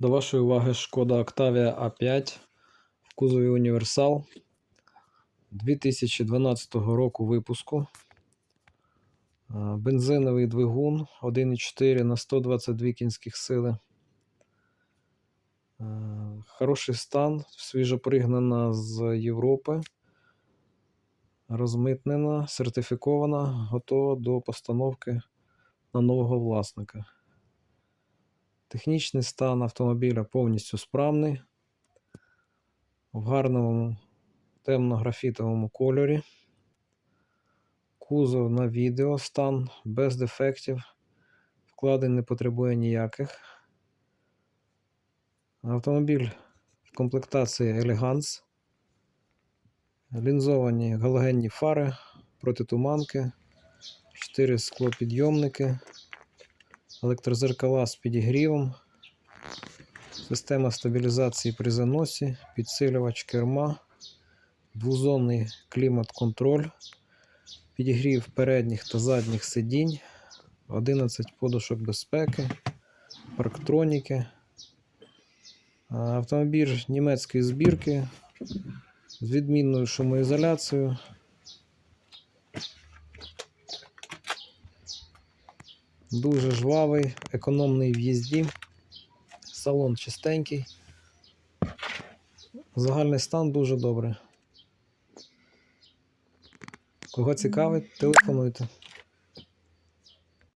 До вашої уваги шкода Octavia A5 в кузові Універсал 2012 року випуску. Е, Бензиновий двигун 1,4 на 122 кінських сили. Е, Хороший стан, свіжо пригнана з Європи. Розмитнена, сертифікована, готова до постановки на нового власника. Технічний стан автомобіля повністю справний. В гарному темно-графітовому кольорі. Кузов на відео, стан без дефектів. Вкладень не потребує ніяких. Автомобіль в комплектації Elegance. Лінзовані галогенні фари, протитуманки, 4 склопідйомники, електрозеркала з підігрівом, система стабілізації при заносі, підсилювач керма, двозонний клімат-контроль, підігрів передніх та задніх сидінь, 11 подушок безпеки, парктроніки. Автомобіль німецької збірки з відмінною шумоізоляцією. Дуже жвавий, економний в їзді. Салон чистенький. Загальний стан дуже добрий. Кого цікавить, телефонуйте.